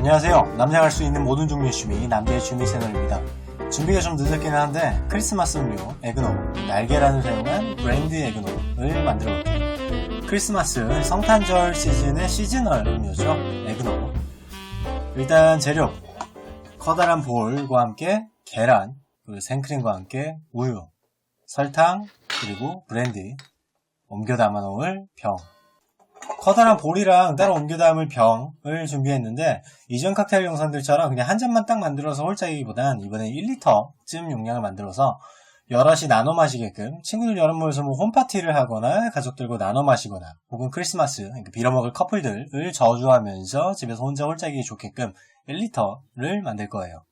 안녕하세요. 남자 갈 수 있는 모든 종류의 취미, 남자의 취미 채널입니다. 준비가 좀 늦었긴 한데, 크리스마스 음료, 에그노, 날계란을 사용한 브랜드 에그노를 만들어 볼게요. 크리스마스 성탄절 시즌의 시즈널 음료죠. 에그노. 일단 재료. 커다란 볼과 함께 계란, 그리고 생크림과 함께 우유, 설탕, 그리고 브랜디, 옮겨 담아 놓을 병. 커다란 볼이랑 따로 옮겨 담을 병을 준비했는데 이전 칵테일 영상들처럼 그냥 한 잔만 딱 만들어서 홀짜기보단 이번에 1리터쯤 용량을 만들어서 여럿이 나눠 마시게끔 친구들 여럿 모여서 뭐 홈파티를 하거나 가족들과 나눠 마시거나 혹은 크리스마스 그러니까 빌어먹을 커플들을 저주하면서 집에서 혼자 홀짜기 좋게끔 1리터를 만들 거예요.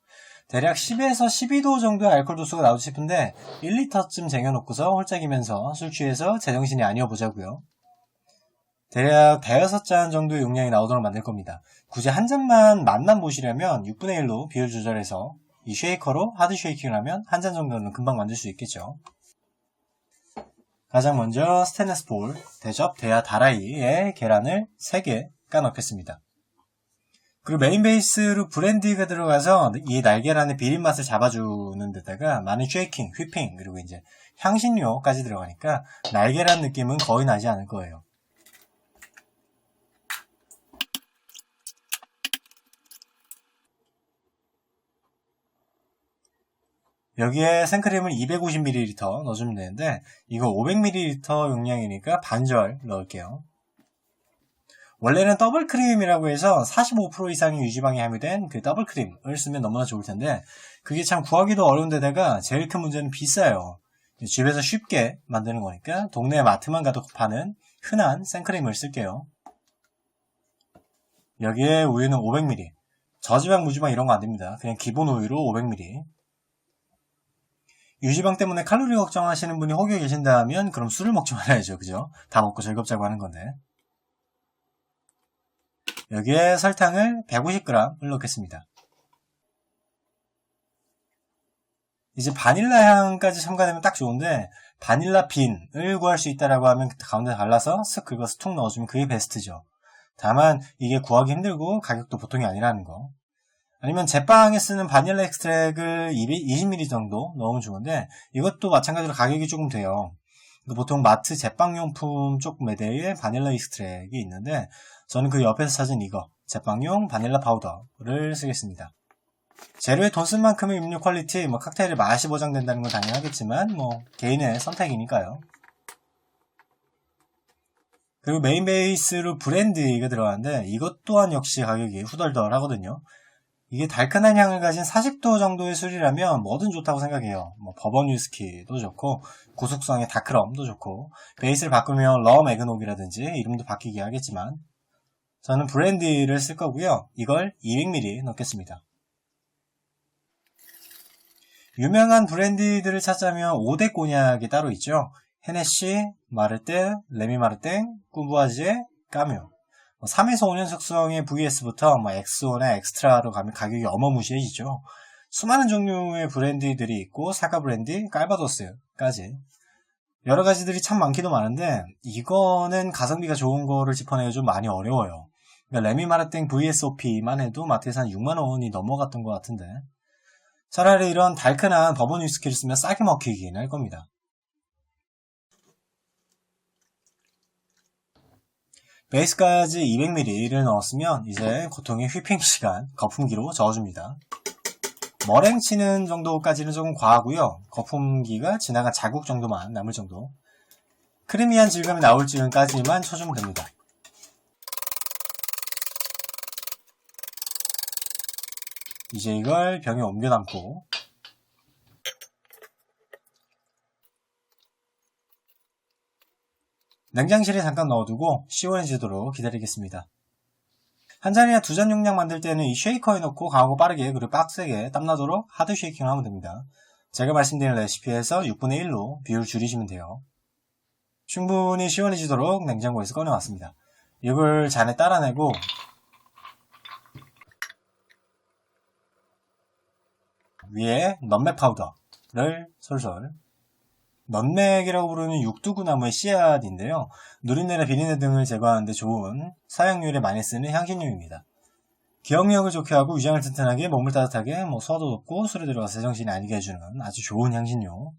대략 10에서 12도 정도의 알코올 도수가 나오고 싶은데 1리터쯤 쟁여놓고서 홀짝이면서 술 취해서 제정신이 아니어 보자고요. 대략 대여섯 잔 정도의 용량이 나오도록 만들 겁니다. 굳이 한 잔만 맛만 보시려면 6분의 1로 비율 조절해서 이 쉐이커로 하드 쉐이킹을 하면 한 잔 정도는 금방 만들 수 있겠죠. 가장 먼저 스테인레스 볼, 대접, 대야, 다라이에 계란을 3개 까놓겠습니다. 그리고 메인 베이스로 브랜디가 들어가서 이 날계란의 비린 맛을 잡아주는 데다가 많은 쉐이킹, 휘핑, 그리고 이제 향신료까지 들어가니까 날계란 느낌은 거의 나지 않을 거예요. 여기에 생크림을 250ml 넣어주면 되는데 이거 500ml 용량이니까 반절 넣을게요. 원래는 더블 크림이라고 해서 45% 이상의 유지방이 함유된 그 더블 크림을 쓰면 너무나 좋을 텐데 그게 참 구하기도 어려운 데다가 제일 큰 문제는 비싸요. 집에서 쉽게 만드는 거니까 동네 마트만 가도 파는 흔한 생크림을 쓸게요. 여기에 우유는 500ml. 저지방, 무지방 이런 거 안 됩니다. 그냥 기본 우유로 500ml. 유지방 때문에 칼로리 걱정하시는 분이 혹여 계신다면 그럼 술을 먹지 말아야죠. 그죠? 다 먹고 즐겁자고 하는 건데. 여기에 설탕을 150g을 넣겠습니다. 이제 바닐라 향까지 첨가되면 딱 좋은데 바닐라 빈을 구할 수 있다라고 하면 가운데 발라서 쓱 긁어서 툭 넣어주면 그게 베스트죠. 다만 이게 구하기 힘들고 가격도 보통이 아니라는 거. 아니면 제빵에 쓰는 바닐라 엑스트랙을 20ml 정도 넣으면 좋은데 이것도 마찬가지로 가격이 조금 돼요. 보통 마트 제빵용품 쪽 매대에 바닐라 엑스트랙이 있는데 저는 그 옆에서 찾은 이거 제빵용 바닐라 파우더를 쓰겠습니다. 재료에 돈 쓴 만큼의 음료 퀄리티, 뭐 칵테일의 맛이 보장된다는 건 당연하겠지만 뭐 개인의 선택이니까요. 그리고 메인 베이스로 브랜드가 들어가는데 이것 또한 역시 가격이 후덜덜 하거든요. 이게 달큰한 향을 가진 40도 정도의 술이라면 뭐든 좋다고 생각해요. 뭐 버번 위스키도 좋고 고속성의 다크럼도 좋고 베이스를 바꾸면 럼 에그녹이라든지 이름도 바뀌게 하겠지만 저는 브랜디를 쓸 거고요. 이걸 200ml 넣겠습니다. 유명한 브랜디들을 찾자면 5대 꼬냑이 따로 있죠. 헤네시, 마르땡, 꾸부아지에, 까뮤. 3에서 5년 숙성의 VS부터 뭐 엑스오나 엑스트라로 가면 가격이 어마무시해지죠. 수많은 종류의 브랜디들이 있고 사과 브랜디, 깔바도스까지 여러 가지들이 참 많기도 많은데 이거는 가성비가 좋은 거를 짚어내기 좀 많이 어려워요. 그러니까 레미 마르땡 VSOP만 해도 마트에서 한 6만 원이 넘어갔던 것 같은데 차라리 이런 달큰한 버번 위스키를 쓰면 싸게 먹히긴 할 겁니다. 베이스까지 200ml를 넣었으면 이제 고통의 휘핑 시간 거품기로 저어줍니다. 머랭 치는 정도까지는 조금 과하고요. 거품기가 지나간 자국 정도만 남을 정도. 크리미한 질감이 나올 지금까지만 쳐주면 됩니다. 이제 이걸 병에 옮겨 담고 냉장실에 잠깐 넣어두고 시원해지도록 기다리겠습니다. 한 잔이나 두 잔 용량 만들 때는 이 쉐이커에 넣고 강하고 빠르게 그리고 빡세게 땀나도록 하드 쉐이킹을 하면 됩니다. 제가 말씀드린 레시피에서 6분의 1로 비율 줄이시면 돼요. 충분히 시원해지도록 냉장고에서 꺼내왔습니다. 이걸 잔에 따라내고 위에 넘맥 파우더를 솔솔 넌맥이라고 부르는 육두구나무의 씨앗인데요. 누린내나 비린내 등을 제거하는데 좋은 사양률에 많이 쓰는 향신료입니다. 기억력을 좋게 하고 위장을 튼튼하게, 몸을 따뜻하게, 뭐 소화도 높고 술에 들어가서 제정신이 아니게 해주는 아주 좋은 향신료.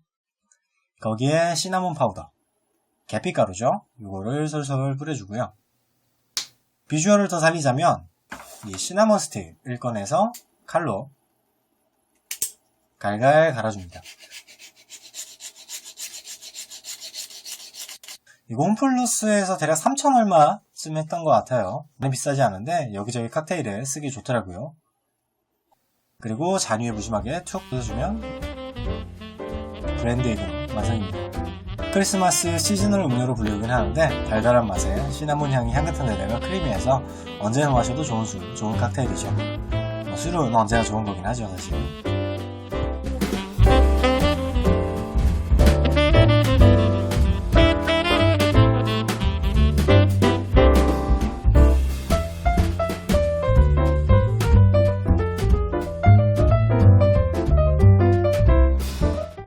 거기에 시나몬 파우더, 계피가루죠. 이거를 솔솔 뿌려주고요. 비주얼을 더 살리자면 이 시나몬 스틱을 꺼내서 칼로 갈갈 갈아줍니다. 이거 홈플러스에서 대략 3천 얼마쯤 했던 것 같아요. 비싸지 않은데 여기저기 칵테일에 쓰기 좋더라고요. 그리고 잔 위에 무심하게 툭 뜯어주면 브랜드 에그 완성입니다. 크리스마스 시즈널 음료로 불리긴 하는데 달달한 맛에 시나몬 향이 향긋한 데다가 크리미해서 언제나 마셔도 좋은 술, 좋은 칵테일이죠. 뭐 술은 언제나 좋은 거긴 하죠 사실.